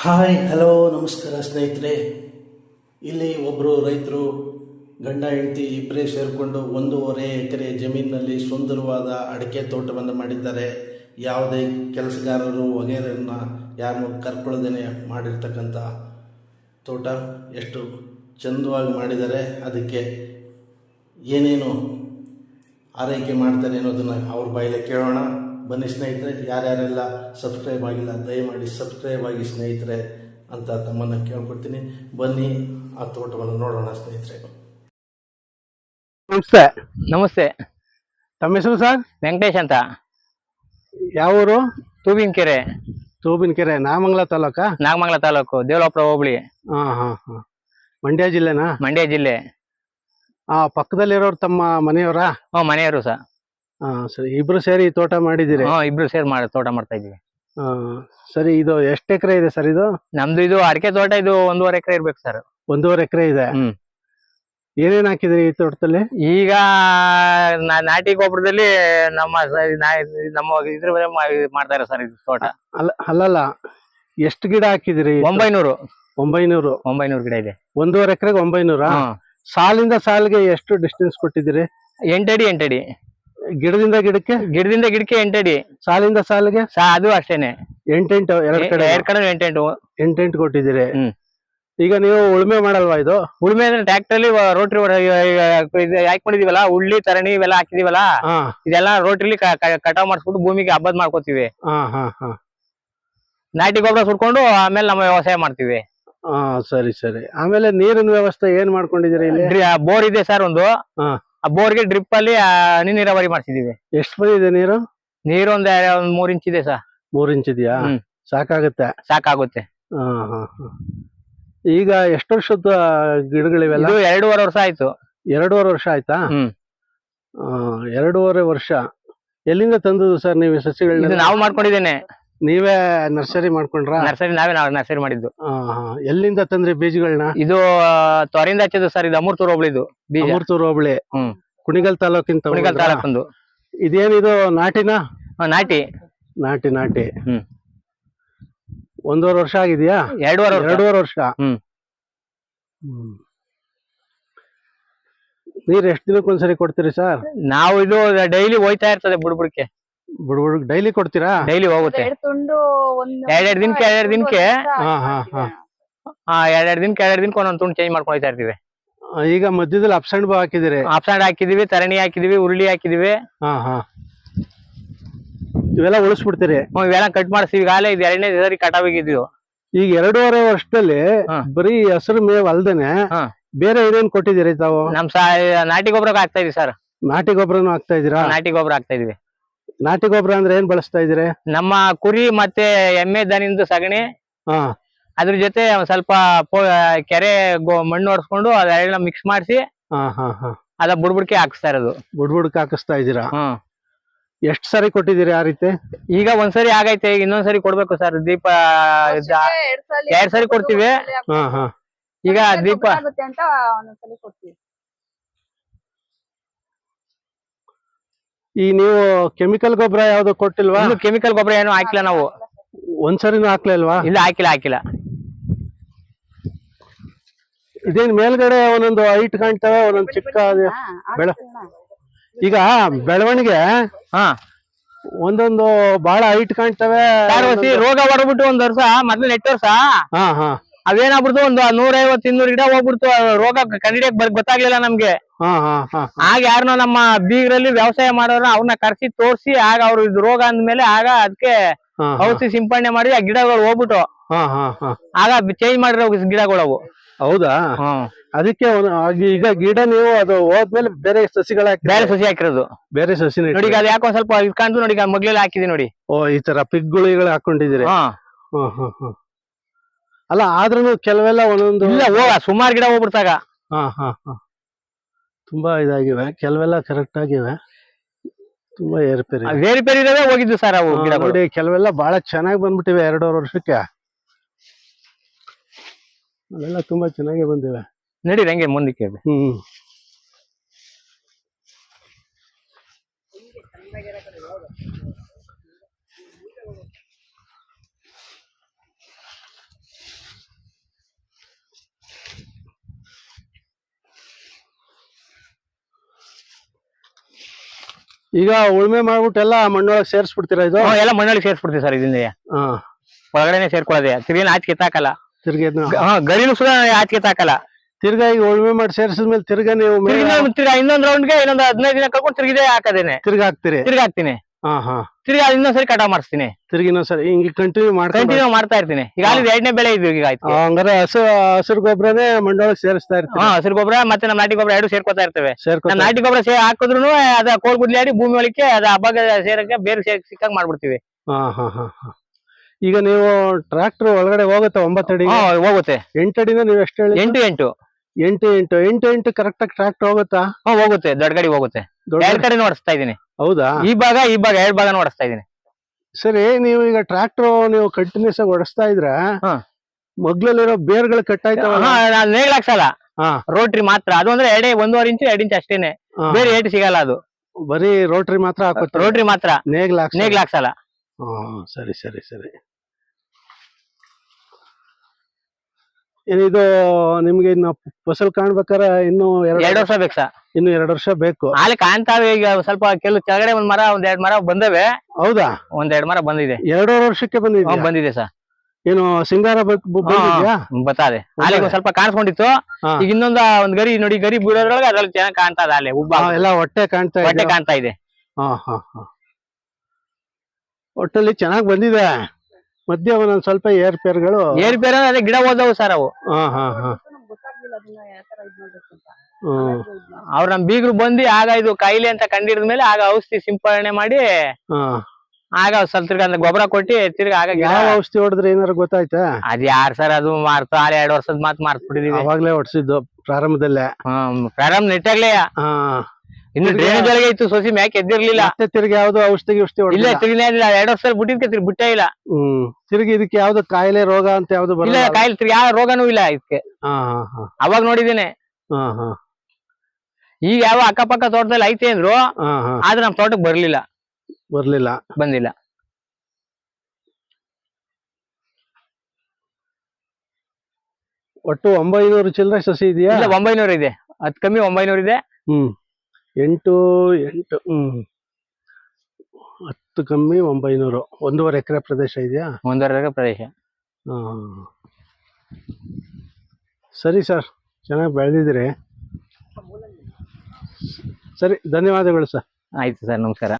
Hi hello ನಮಸ್ಕಾರ ಸ್ನೇಹಿತರೆ. ಇಲ್ಲಿ ಒಬ್ಬರು ರೈತರು, ಗಂಡ, ಹೆಂಡತಿ ಇಬ್ಬರೇ ಸೇರಿಕೊಂಡು ಒಂದೂವರೆ ಎಕರೆ ಜಮೀನಿನಲ್ಲಿ ಸುಂದರವಾದ ಅಡಿಕೆ ತೋಟವನ್ನು ಮಾಡಿದ್ದಾರೆ. ಯಾವುದೇ ಕೆಲಸಗಾರರು ವಗೇರನ್ನ ಯಾರನ್ನು ಕರ್ಕೊಳ್ಳದೇನೆ ಮಾಡಿರ್ತಕ್ಕಂಥ ತೋಟ ಎಷ್ಟು ಚಂದವಾಗಿ ಮಾಡಿದ್ದಾರೆ. ಅದಕ್ಕೆ ಏನೇನು ಆರೈಕೆ ಮಾಡ್ತಾರೆ ಅನ್ನೋದನ್ನು ಅವ್ರ ಬಾಯಲ್ಲೇ ಕೇಳೋಣ. ಬನ್ನಿ ಸ್ನೇಹಿತರೆ ಯಾರ್ಯಾರೆಲ್ಲ ಸಬ್ಸ್ಕ್ರೈಬ್ ಆಗಿಲ್ಲ ದಯಮಾಡಿ ಸಬ್ಸ್ಕ್ರೈಬ್ ಆಗಿ ಸ್ನೇಹಿತರೆ ಅಂತ ತಮ್ಮನ್ನು ಕೇಳ್ಕೊಡ್ತೀನಿ. ಬನ್ನಿ ಆ ತೋಟವನ್ನು ನೋಡೋಣ ಸ್ನೇಹಿತರೆ. ನಮಸ್ತೆ. ನಮಸ್ತೆ. ತಮ್ಮ ಹೆಸರು ಸರ್? ವೆಂಕಟೇಶ್ ಅಂತ. ಯಾವ ಊರು? ತೂಬಿನ ಕೆರೆ ನಾಗಮಂಗ್ಲ ತಾಲೂಕ? ನಾಗಮಂಗಲ ತಾಲೂಕು ದೇವಲಾಪುರ ಹೋಬಳಿ. ಹಾ ಹಾ ಹಾ. ಮಂಡ್ಯ ಜಿಲ್ಲೆನಾ? ಮಂಡ್ಯ ಜಿಲ್ಲೆ. ಆ ಪಕ್ಕದಲ್ಲಿರೋರು ತಮ್ಮ ಮನೆಯವರಾ? ಹ್ಞೂ ಮನೆಯವರು ಸಹ ಹಾ ಸರಿ. ಇಬ್ರು ಸೇರಿ ಈ ತೋಟ ಮಾಡಿದಿರಿ ಹಾ ಇಬ್ರು ಸೇರಿ ಮಾಡಿ ತೋಟ ಮಾಡ್ತಾ ಇದೀವಿ ಹಾ ಸರಿ. ಇದು ಎಷ್ಟು ಎಕರೆ ಇದೆ ಸರ್ ಇದು? ನಮ್ದು ಇದು ಅಡಿಕೆ ತೋಟ ಇದು ಒಂದೂವರೆ ಎಕರೆ ಇರ್ಬೇಕು ಸರ್. ಒಂದೂವರೆ ಎಕರೆ ಇದೆ? ಹ್ಮ್. ಏನೇನ್ ಹಾಕಿದ್ರಿ ಈ ತೋಟದಲ್ಲಿ? ಈಗ ನಾ- ನಾಟಿ ಗೊಬ್ಬರದಲ್ಲಿ ನಮ್ಮ ಸ- ನಾ- ನಮ್ಮ ಇದ್ರ ಮೇಲೆ ಮಾ- ಮಾಡ್ತಾರೆ ಸರ್ ಇದು ತೋಟ. ಅಲ್ಲ ಅಲ್ಲಲ್ಲ. ಎಷ್ಟು ಗಿಡ ಹಾಕಿದಿರಿ ಒಂಬೈನೂರು. ಒಂಬೈನೂರು. ಒಂಬೈನೂರು ಗಿಡ ಇದೆ. ಒಂದೂವರೆ ಎಕರೆಗೆ ಒಂಬೈನೂರ. ಸಾಲಿಂದ ಸಾಲಿಗೆ ಎಷ್ಟು ಡಿಸ್ಟೆನ್ಸ್ ಕೊಟ್ಟಿದ್ದೀರಿ? ಎಂಟಡಿ ಎಂಟಡಿ. ಗಿಡದಿಂದ ಗಿಡಕ್ಕೆ? ಗಿಡದಿಂದ ಗಿಡಕ್ಕೆ ಎಂಟಡಿ ಸಾಲಿಂದ ಸಾಲಿಗೆ? ಸಾ ಅದು ಅಷ್ಟೇನೆ ಎಂಟೆಂಟು ಎರಡ್ ಕಡೆ ಎರಡ್ ಕಡೆ ಎಂಟೆಂಟು ಎಂಟೆಂಟು ಕೊಟ್ಟಿದ್ದೀರಿ. ಹ್ಮ್. ಈಗ ನೀವು ಉಳುಮೆ ಮಾಡಲ್ವಾ ಇದು? ಉಳುಮೆ ಅಂದ್ರೆ ಟ್ರ್ಯಾಕ್ಟರ್ ಅಲ್ಲಿ ರೋಟ್ರಿ ಹಾಕೊಂಡಿದೀವಲ್ಲ ಉಳ್ಳಿ ತರಣಿ ಇವೆಲ್ಲ ಹಾಕಿದೀವಲ್ಲ? ಹಾ. ಇದೆಲ್ಲ ರೋಟ್ರಿಲಿ ಕಟಾವ್ ಮಾಡಿಸ್ಬಿಟ್ಟು ಭೂಮಿಗೆ ಹಬ್ಬದ್ ಮಾಡ್ಕೋತೀವಿ. ಹಾ ಹಾ ಹಾ. ನಾಟಿ ಗೊಬ್ಬರ ಸುಟ್ಕೊಂಡು ಆಮೇಲೆ ನಮ್ಮ ವ್ಯವಸಾಯ ಮಾಡ್ತೀವಿ. ಹಾ ಸರಿ ಸರಿ. ಆಮೇಲೆ ನೀರಿನ ವ್ಯವಸ್ಥೆ ಏನ್ ಮಾಡ್ಕೊಂಡಿದ್ದೀರಿ ಇಲ್ಲಿ? ಬೋರ್ ಇದೆ ಸರ್ ಒಂದು. ಹಾ. ಆ ಬೋರ್ಗೆ ಡ್ರಿಪ್ ಅಲ್ಲಿ ಆ, ಹನಿ ನೀರಾವರಿ ಮಾಡ್ಸಿದೀವಿ. ಎಷ್ಟು ಬಂದಿದೆ ನೀರು? ನೀರು ಒಂದ್ ಒಂದ್ ಮೂರ್ ಇಂಚ್ ಇದೆ ಸರ್. ಮೂರ್ ಇಂಚ್ ಇದೆಯಾ? ಹ್ಮ್. ಸಾಕಾಗುತ್ತೆ. ಸಾಕಾಗುತ್ತೆ. ಹಾ ಹಾ ಹಾ. ಈಗ ಎಷ್ಟು ವರ್ಷದ ಗಿಡಗಳಿವೆಲ್ಲ? ಇದು ಎರಡೂವರೆ ವರ್ಷ ಆಯ್ತು. ಎರಡೂವರೆ ವರ್ಷ ಆಯ್ತಾ? ಹ್ಮ್. ಆ, ಎರಡೂವರೆ ವರ್ಷ. ಎಲ್ಲಿಂದ ತಂದದ್ದು ಸರ್ ನೀವು ಈ ಇದು ಸಸಿಗಳನ್ನ ನಾವು ಮಾಡ್ಕೊಂಡಿದ್ದೇನೆ. ನೀವೇ ನರ್ಸರಿ ಮಾಡ್ಕೊಂಡ್ರಾ? ನರ್ಸರಿ ನಾವೇ ನಾವು ನರ್ಸರಿ ಮಾಡಿದ್ದು. ಎಲ್ಲಿಂದ ತಂದ್ರಿ ಬೀಜಗಳನ್ನ ಇದು ತೊರಿಂದ ಹಚ್ಚಿದ್ದು ಸರ್ ಇದು ಅಮೃತೂರ್ ಹೋಬಳಿದು ಬೀಜ. ಅಮೃತೂರು ಹೋಬಳಿ. ಕುಣಿಗಲ್ ತಾಲೂಕಿನ ಕುಣಿಗಲ್? ತಾಲೂಕಂದು. ಇದೇನಿದು ನಾಟಿನ? ನಾಟಿ. ನಾಟಿ ನಾಟಿ. ಒಂದೂವರೆ ವರ್ಷ ಆಗಿದೆಯಾ? ಎರಡೂವರೆ ಎರಡೂವರೆ ವರ್ಷ. ನೀರ್ ಎಷ್ಟು ದಿನಕ್ಕೆ ಒಂದ್ಸರಿ ಕೊಡ್ತೀರಿ ಸರ್? ನಾವು ಇದು ಡೈಲಿ ಹೋಯ್ತಾ ಇರ್ತದೆ ಬುಡ್ ಬುಡಕ್ಕೆ ಬುಡ್ ಬುಡ್ ಡೈಲಿ ಕೊಡ್ತೀರಾ? ಡೈಲಿ ಹೋಗುತ್ತೆ. ಎರಡ್ ತುಂಡು ಒಂದು ಎರಡು ದಿನಕ್ಕೆ ಎರಡೆರಡು ದಿನಕ್ಕೆ? ಹಾ, ಹಾ, ಹಾ. ಆ ಎರಡು ದಿನಕ್ಕೆ ಎರಡೆರಡು ದಿನಕ್ಕೆ ಒಂದೊಂದು ತುಂಡು ಚೇಂಜ್ ಮಾಡ್ಕೊಳ್ತಾ ಇರ್ತೀವಿ. ಆ, ಈಗ ಮಧ್ಯದಲ್ಲಿ ಅಪ್ಸಂಡ್ ಬಾ ಹಾಕಿದಿರಿ ಆಪ್ಸೈಡ್ ಹಾಕಿದೀವಿ ತರಣಿ ಹಾಕಿದೀವಿ ಉರುಳಿ ಹಾಕಿದೀವಿ ಹಾ ಹಾ. ಇವೆಲ್ಲ ಉಳಿಸ್ಬಿಡ್ತೀರಿ. ಹ್ಮ್, ಇವೆಲ್ಲ ಕಟ್ ಮಾಡಿಸ್ತೀವಿ. ಈಗಾಗಲೇ ಇದು ಎರಡನೇ ಸರಿ ಕಟಾವಿಗಿದ್ದು ಈಗ ಎರಡೂವರೆ ವರ್ಷದಲ್ಲಿ ಹಾ. ಬರೀ ಹಸಿರು ಮೇವ್ ಅಲ್ದೇನೆ ಹಾ. ಬೇರೆ ಏನೇನ್ ಕೊಟ್ಟಿದ್ದೀರಿ ತಾವು? ನಮ್ ಸಾ ನಾಟಿ ಗೊಬ್ಬರ ಹಾಕ್ತಾ ಇದೀವಿ ಸರ್. ನಾಟಿ ಗೊಬ್ಬರನು ಹಾಕ್ತಾ ಇದೀರಾ ನಾಟಿ ಗೊಬ್ಬರ ಹಾಕ್ತಾ ಇದೀವಿ. ನಾಟಿ ಗೊಬ್ಬರ ಅಂದ್ರೆ ಏನ್ ಬಳಸ್ತಾ ಇದೀರಿ ನಮ್ಮ ಕುರಿ ಮತ್ತೆ ಎಮ್ಮೆ ದನಿಂದು ಸಗಣಿ. ಹಾ. ಅದ್ರ ಜೊತೆ ಒಂದ್ ಸ್ವಲ್ಪ ಪೊ- ಕೆರೆ ಗೊ- ಮಣ್ಣು ಹೊಡ್ಸ್ಕೊಂಡು ಅದೆಲ್ಲ ಮಿಕ್ಸ್ ಮಾಡಿಸಿ ಹಾ ಹಾ ಹಾ. ಅದ ಬುಡ್ಬುಡ್ಕೆ ಹಾಕಿಸ್ತಾ ಇರೋದು. ಬುಡ್ ಬುಡ್ಕ್ ಹಾಕಿಸ್ತಾ ಇದೀರಾ ಹ್ಮ್ ಎಷ್ಟ್ ಸರಿ ಕೊಟ್ಟಿದ್ದೀರಿ ಆ ರೀತಿ? ಈಗ ಒಂದ್ಸರಿ ಆಗೈತೆ ಈಗ ಇನ್ನೊಂದ್ಸರಿ ಕೊಡ್ಬೇಕು ಸರ್. ದೀಪ ಎರಡ್ ಸಲ ಎರಡ್ ಸರಿ ಕೊಡ್ತೀವಿ. ಹಾ ಹಾ ಈಗ ದೀಪ ಆಗುತ್ತೆ ಅಂತ ಒಂದೊಂದ್ಸಲಿ ಕೊಡ್ತೀವಿ. ಈ ನೀವು ಕೆಮಿಕಲ್ ಗೊಬ್ಬರ ಯಾವ್ದು ಕೊಟ್ಟಿಲ್ವಾ? ಇನ್ನು ಕೆಮಿಕಲ್ ಗೊಬ್ಬರ ಏನು ಹಾಕಿಲ್ಲ ನಾವು. ಒಂದ್ಸರಿನೂ ಹಾಕ್ಲಿಲ್ವಾ ಇಲ್ಲ ಹಾಕಿಲ್ಲ ಹಾಕಿಲ್ಲ. ಇದೇನ್ ಮೇಲ್ಗಡೆ ಒಂದೊಂದು ಹೈಟ್ ಕಾಣ್ತವೆ ಒಂದೊಂದು ಚಿಕ್ಕ ಅದು- ಬೆಳ- ಈಗ ಬೆಳವಣಿಗೆ ಹಾ. ಒಂದೊಂದು ಬಹಳ ಹೈಟ್ ಕಾಣ್ತವೆ ರೋಗ ಬರ್ಬಿಟ್ಟು ಒಂದ್ ವರ್ಷ ಮೊದ್ಲು ನೆಟ್ ವರ್ಷ? ಹಾ ಹಾ. ಅವೇನಾಗ್ಬಿಡ್ತು? ಒಂದು ನೂರೈವತ್ತು ಇನ್ನೂರು ಗಿಡ ಹೋಗ್ಬಿಡ್ತು. ರೋಗ ಕಂಡಿಡಿಯಕ್ ಬರ್ ಗೊತ್ತಾಗ್ಲಿಲ್ಲ ನಮ್ಗೆ. ಹಾ ಹಾ ಹಾ ಆಗ ಯಾರನ್ನ ನಮ್ಮ ಬೀಗರಲ್ಲಿ ವ್ಯವಸಾಯ ಮಾಡೋರು ಅವ್ರನ್ನ ಕರ್ಸಿ ತೋರ್ಸಿ ಆಗ ಅವ್ರು ಇದು ರೋಗ ಅಂದ್ಮೇಲೆ ಆಗ ಅದಕ್ಕೆ ಹಾ ಹಾ. ಔಷಧಿ ಸಿಂಪಡಣೆ ಮಾಡಿ ಆ ಗಿಡಗಳು ಹೋಗ್ಬಿಟ್ಟು ಹಾ ಹಾ ಹಾ. ಆಗ ಚೇಂಜ್ ಮಾಡಿರೋ ಗಿಡಗಳು ಅವು. ಹೌದಾ? ಅದಕ್ಕೆ ಈಗ ಗಿಡ ನೀವು ಅದು ಹೋದ್ಮೇಲೆ ಬೇರೆ ಸಸಿಗಳ ಬೇರೆ ಸಸಿ ಹಾಕಿರೋದು. ಬೇರೆ ಸಸಿ ನೋಡಿ ಅದು ಯಾಕೋ ಸ್ವಲ್ಪ ಇಟ್ಕೊಂಡು ನೋಡಿ ಮಗ್ಲೆಲ್ಲ ಹಾಕಿದೀವಿ ನೋಡಿ. ಓ ಈ ತರ ಪಿಗ್ಗುಳಿಗಳು ಹಾಕೊಂಡಿದ್ದೀರಿ? ಹಾ. ಹ್ಮ್ ಹ್ಮ್ ಹ್ಮ್ ಅಲ್ಲ ಆದ್ರೂ ಕೆಲವೆಲ್ಲ ಒಂದೊಂದು ಇಲ್ಲ ಹೋಗ ಸುಮಾರು ಗಿಡ ಹೋಗ್ಬಿಡ್ತಾಗ. ಹಾ ಹಾ ಹಾ. ತುಂಬಾ ಇದಾಗಿವೆ ಕೆಲವೆಲ್ಲ ಕರೆಕ್ಟ್ ಆಗಿವೆ. ತುಂಬಾ ಏರ್ಪೇರಿ ಏರ್ಪೇರಿ ಇರೋದೇ ಹೋಗಿದ್ದು ಸರ್ ಅವು ನೋಡಿ ಕೆಲವೆಲ್ಲ ಬಹಳ ಚೆನ್ನಾಗಿ ಬಂದ್ಬಿಟ್ಟಿವೆ ಎರಡೂವರೆ ವರ್ಷಕ್ಕೆ. ಅವೆಲ್ಲ ತುಂಬಾ ಚೆನ್ನಾಗಿ ಬಂದಿವೆ. ನಡೀರಿ ಹಂಗೆ ಮುಂದಕ್ಕೆ. ಹ್ಮ್. ಈಗ ಉಳ್ಮೆ ಮಾಡ್ಬಿಟ್ಟು ಎಲ್ಲ ಮಣ್ಣೊಳಗೆ ಸೇರಿಸ್ಬಿಡ್ತೀರಾ ಇದು? ಹ್ಮ್, ಎಲ್ಲ ಮಣ್ಣೊಳಗೆ ಸೇರಿಸ್ಬಿಡ್ತೀವಿ ಸರ್ ಇದರಿಂದ ಹಾ. ಒಳಗಡೆನೆ ಸೇರ್ಕೊಳ್ಳೋದೆ. ತಿರ್ಗಿ ಆಚೆ ಕಿತ್ತಾಕಲ್ಲ ತಿರ್ಗಿ ಹಾ, ಗರಿನೂ ಸುದ ಆಚೆ ಕಿತ್ತಾಕಲ್ಲ ತಿರ್ಗಾ ಈಗ ಉಳ್ಮೆ ಮಾಡಿ ಸೇರಿಸಿದ್ಮೇಲೆ ತಿರ್ಗಾ ನೀವು ಇನ್ನೊಂದ್ ತಿರ್ಗಾ ಇನ್ನೊಂದ್ ರೌಂಡ್ಗೆ ಇನ್ನೊಂದ್ ಹದಿನೈದು ದಿನ ಕಳ್ಕೊಂಡು ತಿರ್ಗಿದೆ ಹಾಕದೇನೆ. ತಿರ್ಗಾ ಹಾಕ್ತೀರಿ? ತಿರ್ಗಿ ಹಾಕ್ತೀನಿ. ಹಾ ಹಾ. ತಿರ್ಗಿ ಇನ್ನೊಂದ್ ಇನ್ನೊಂದ್ಸರಿ ಕಟಾವ್ ಮಾಡಿಸ್ತೀನಿ. ತಿರ್ಗಿ ಇನ್ನೊಂದ್ಸರಿ ಹಿಂಗೆ ಕಂಟಿನ್ಯೂ ಮಾಡ್ಕೊಂಡು ಕಂಟಿನ್ಯೂ ಮಾಡ್ತಾ ಇರ್ತೀನಿ. ಈಗ ಅಲ್ಲಿ ಎರಡನೇ ಬೆಳೆ ಇದು ಈಗ ಆಯ್ತು. ಹಂಗಾರೆ ಹಸು ಹಸಿರು ಗೊಬ್ಬರನೇ ಮಣ್ಣೊಳಗೆ ಸೇರಿಸ್ತಾ ಇರ್ತೀವಿ ಹಾ ಹಸಿರು ಗೊಬ್ಬರ ಮತ್ತೆ ನಮ್ಮ ನಾಟಿ ಗೊಬ್ಬರ ಎರಡು ಸೇರ್ಕೊತಾ ಇರ್ತೇವೆ. ನಮ್ಮ ನಾಟಿ ಗೊಬ್ಬರ ಸೇ ಹಾಕಿದ್ರು ಅದ ಕೋಲ್ ಗುಡ್ಲಿ ಆಡಿ ಭೂಮಿ ಒಳಕ್ಕೆ ಅದ ಹಬ್ಬ ಸೇರಕ್ಕೆ ಬೇರೆ ಸೇರ್ ಸಿಕ್ಕಂಗ್ ಮಾಡ್ಬಿಡ್ತೀವಿ. ಹಾ ಹಾ ಹಾ ಹಾ. ಈಗ ನೀವು ಟ್ರಾಕ್ಟರ್ ಒಳಗಡೆ ಹೋಗುತ್ತೆ ಒಂಬತ್ತಡಿ ಹಾ ಹೋಗುತ್ತೆ. ಎಂಟಡಿನ ನೀವು ಎಷ್ಟು ಹೇಳಿ ಎಂಟು ಎಂಟು. ಎಂಟು ಎಂಟು ಎಂಟು ಎಂಟು ಕರೆಕ್ಟ್ ಆಗಿ ಟ್ರಾಕ್ಟರ್ ಹೋಗುತ್ತಾ? ಹಾ ಹೋಗುತ್ತೆ. ದೊಡ್ಡ ಗಾಡಿ ಹೋಗುತ್ತೆ. ದೊಡ್ಡ ಎರಡ್ ಕಡೆ ಓಡಿಸ್ತಾ ಇದೀನಿ. ಹೌದಾ? ಈ ಭಾಗ ಈ ಭಾಗ ಎರಡ್ ಭಾಗ ಓಡಿಸ್ತಾ ಇದೀನಿ. ಸರಿ ನೀವು ಈಗ ಟ್ರಾಕ್ಟರ್ ನೀವು ಕಂಟಿನ್ಯೂಸ್ ಆಗಿ ಓಡಿಸ್ತಾ ಇದ್ರ ಹಾ. ಮಗ್ಲಲ್ಲಿರೋ ಬೇರ್ಗಳು ಕಟ್ ನಾನ್ ನೇಗ್ಲ್ ಹಾಕ್ಸಲ್ಲ. ಹಾ. ರೋಟ್ರಿ ಮಾತ್ರ. ಅದು ಅಂದ್ರೆ ಎರಡೇ ಒಂದೂವರೆ ಇಂಚು ಎರಡು ಇಂಚ್ ಅಷ್ಟೇನೆ. ಬೇರೆ ಏಟು ಸಿಗಲ್ಲ ಅದು. ಬರೀ ರೋಟ್ರಿ ಮಾತ್ರ ಹಾಕುತ್ತೆ ರೋಟ್ರಿ ಮಾತ್ರ. ನೇಗ್ಲ. ನೇಗ್ಲ್ ಹಾಕ್ಸಲ್ಲ. ಹಾ ಸರಿ ಸರಿ ಸರಿ. ಏನಿದು ನಿಮ್ಗೆ ಇನ್ನು ಫಸಲ್ ಕಾಣ್ಬೇಕಾರೆ ಇನ್ನು ಎರಡ್ ವರ್ಷ ಬೇಕು? ಸರ್ ಇನ್ನು ಎರಡು ವರ್ಷ ಬೇಕು. ಅಲ್ಲಿ ಕಾಣ್ತಾವೆ ಈಗ ಸ್ವಲ್ಪ ಕೆಲವು ಕೆಳಗಡೆ ಒಂದ್ ಮರ ಒಂದ್ ಎರಡ್ ಮರ ಬಂದವೆ. ಹೌದಾ? ಒಂದ್ ಎರಡ್ ಮರ ಬಂದಿದೆ. ಎರಡೂವರೆ ವರ್ಷಕ್ಕೆ ಬಂದಿದೆ ಬಂದಿದೆ ಸರ್. ಏನು ಸಿಂಗಾರ ಬತ್ತದೆ ಅಲ್ಲಿ ಸ್ವಲ್ಪ ಕಾಣಿಸ್ಕೊಂಡಿತ್ತು. ಈಗ ಇನ್ನೊಂದ ಒಂದ್ ಗರಿ ನೋಡಿ ಗರಿ ಬೀಳೋದ್ರೊಳಗೆ ಅದ್ರಲ್ಲಿ ಚೆನ್ನಾಗಿ ಕಾಣ್ತಾ ಇದೆ ಅಲ್ಲಿ ಉಬ್ಬ ಎಲ್ಲ ಹೊಟ್ಟೆ ಕಾಣ್ತಾ ಹೊಟ್ಟೆ ಕಾಣ್ತಾ ಇದೆ. ಹಾ ಹಾ ಹಾ. ಒಟ್ಟಲ್ಲಿ ಚೆನ್ನಾಗ್ ಬಂದಿದೆ. ಮಧ್ಯ ಒಂದೊಂದ್ ಸ್ವಲ್ಪ ಏರ್ಪೇರ್ಗಳು ಏರ್ ಬೇರೆ ಅದೇ ಗಿಡ ಓದವು ಸರ್ ಅವು. ಹಾ ಹಾ ಹಾ. ಗೊತ್ತಾಗ್ಲಿಲ್ಲ ಅದನ್ನ ಯಾವ ತರ ಇದ್ ಅಂತ ಹ್ಮ್. ಹಾಗಾಗಿ ಇದ್ ಅವ್ರ ನಮ್ ಬೀಗ್ರು ಬಂದು ಆಗ ಇದು ಕಾಯಿಲೆ ಅಂತ ಕಂಡಿಡಿದ ಮೇಲೆ ಆಗ ಔಷಧಿ ಸಿಂಪಡಣೆ ಮಾಡಿ ಹಾ. ಆಗ ಸ್ವಲ್ಪ ತಿರ್ಗ ಅಂದ್ರೆ ಗೊಬ್ಬರ ಕೊಟ್ಟಿ ತಿರ್ಗಾ ಆಗ ಗಿಡ ಯಾವ ಔಷಧಿ ಹೊಡೆದ್ರೆ ಏನಾರು ಗೊತ್ತಾಯ್ತಾ? ಅದ್ ಯಾರ್ ಸರ್ ಅದು ಮಾರ್ತು ಆರ್ ಎರಡ್ ವರ್ಷದ ಮಾತ್ ಮಾರ್ತ್ ಬಿಟ್ಟಿದೀವಿ. ಅವಾಗ್ಲೇ ಹೊಡ್ಸಿದ್ದು ಪ್ರಾರಂಭದಲ್ಲೇ. ಹ್ಮ್ ಪ್ರಾರಂಭ ನೆಟ್ಟಾಗ್ಲೇ. ಹಾ. ಇನ್ನು ತಿರ್ಗಾ- ಡ್ರೈನೇಜ್ ಒಳಗೆ ಇತ್ತು ಸೊಸಿ ಮ್ಯಾಕ್ ಎದ್ದಿರ್ಲಿಲ್ಲ. ಮತ್ತೆ ತಿರ್ಗಿ ಯಾವ್ದು ಔಷಧಿ ಔಷಧಿ ಇಲ್ಲ ಹೊಡೆದಿಲ್ಲ ಇಲ್ಲ ಎರಡ್ ವರ್ಷದಲ್ಲಿ ಬಿಟ್ಟಿದ್ಕೆ ತಿರ್ಗಿ ಬಿಟ್ಟೇ ಇಲ್ಲ. ಹ್ಮ್. ತಿರ್ಗಿ ಇದಕ್ಕೆ ಯಾವ್ದು ಕಾಯಿಲೆ ರೋಗ ಅಂತ ಯಾವ್ದು ಇಲ್ಲ ಬರಲ್ಲ ಕಾಯಿಲೆ ತಿರ್ಗಿ ಯಾವ ರೋಗನೂ ಇಲ್ಲ ಇದಕ್ಕೆ. ಹಾ ಹಾ ಹಾ. ಅವಾಗ ನೋಡಿದ್ದೇನೆ. ಹಾ ಹಾ. ಈಗ ಯಾವ ಅಕ್ಕಪಕ್ಕ ತೋಟದಲ್ಲಿ ಐತೆ ಅಂದ್ರು ಹಾ ಹಾ. ಆದ್ರೆ ನಮ್ ತೋಟಕ್ಕೆ ಬರ್ಲಿಲ್ಲ. ಬರ್ಲಿಲ್ಲ. ಬಂದಿಲ್ಲ. ಒಟ್ಟು ಒಂಬೈನೂರು ಚಿಲ್ಲರೆ ಸಸಿ ಇದೆಯಾ? ಇಲ್ಲ ಒಂಬೈನೂರು ಇದೆ. ಅದ್ ಕಮ್ಮಿ ಒಂಬೈನೂರು ಇದೆ. ಹ್ಮ್. ಎಂಟು ಎಂಟು ಹ್ಮ್. ಹತ್ತು ಕಮ್ಮಿ ಒಂಬೈನೂರು. ಒಂದೂವರೆ ಎಕರೆ ಪ್ರದೇಶ ಇದೆಯಾ? ಒಂದೂವರೆ ಪ್ರದೇಶ. ಹಾ. ಸರಿ ಸರ್ ಚೆನ್ನಾಗಿ ಬೆಳೆದಿದ್ದೀರಿ. ಸರಿ ಧನ್ಯವಾದಗಳು ಸರ್. ಆಯ್ತು ಸರ್ ನಮಸ್ಕಾರ.